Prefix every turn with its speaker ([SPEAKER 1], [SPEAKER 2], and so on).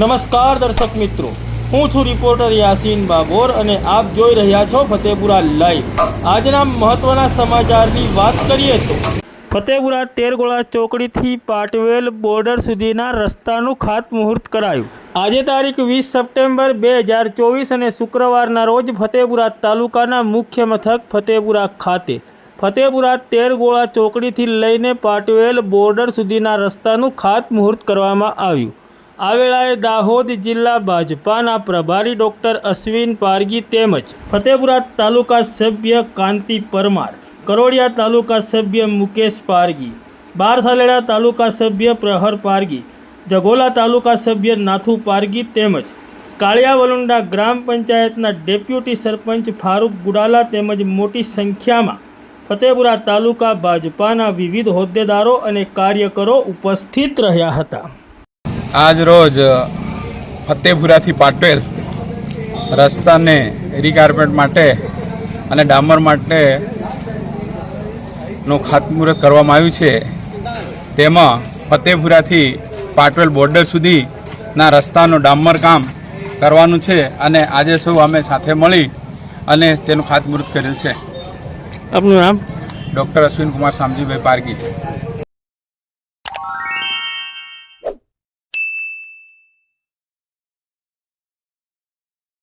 [SPEAKER 1] નમસ્કાર દર્શક મિત્રો. હું છું રિપોર્ટર યાસીન બાબોર અને આપ જોઈ રહ્યા છો ફતેપુરા લાઈવ. આજના મહત્વના સમાચારની વાત કરીએ તો, ફતેપુરા તેરગોળા ચોકડીથી પાટવેલ બોર્ડર સુધીના રસ્તાનું ખાતમુહૂર્ત કરાયું. આજે તારીખ વીસ સપ્ટેમ્બર બે હજાર ચોવીસ અને શુક્રવારના રોજ ફતેપુરા તાલુકાના મુખ્ય મથક ફતેપુરા ખાતે. ફતેપુરા તેરગોળા ચોકડીથી લઈને પાટવેલ બોર્ડર સુધીના રસ્તાનું ખાતમુહૂર્ત કરવામાં આવ્યું. આ વેળાએ દાહોદ જિલ્લા ભાજપાના પ્રભારી ડૉક્ટર અશ્વિન પારગી તેમજ ફતેપુરા તાલુકા સભ્ય કાંતિ પરમાર કરોડિયા તાલુકા સભ્ય મુકેશ પારગી, બારસાલેડા તાલુકા સભ્ય પ્રહર પારગી, જગોલા તાલુકા સભ્ય નાથુ પારગી તેમજ કાળિયાવલુંડા ગ્રામ પંચાયતના ડેપ્યુટી સરપંચ ફારૂક ગુડાલા તેમજ મોટી સંખ્યામાં ફતેપુરા તાલુકા ભાજપાના વિવિધ હોદ્દેદારો અને કાર્યકરો ઉપસ્થિત રહ્યા હતા.
[SPEAKER 2] આજ રોજ ફતેપુરાથી પાટવેલ રસ્તાને રીકાર્પેટ માટે અને ડામર માટે નું ખાતમુહૂર્ત કરવામાં આવ્યું છે. તેમાં ફતેપુરાથી પાટવેલ બોર્ડર સુધીના રસ્તાનું ડામર કામ કરવાનું છે અને આજે સૌ અમે સાથે મળી અને તેનું ખાતમુહૂર્ત કરેલ છે.
[SPEAKER 1] આપનું નામ?
[SPEAKER 2] ડૉક્ટર અશ્વિન કુમાર શામજીભાઈ પારગી.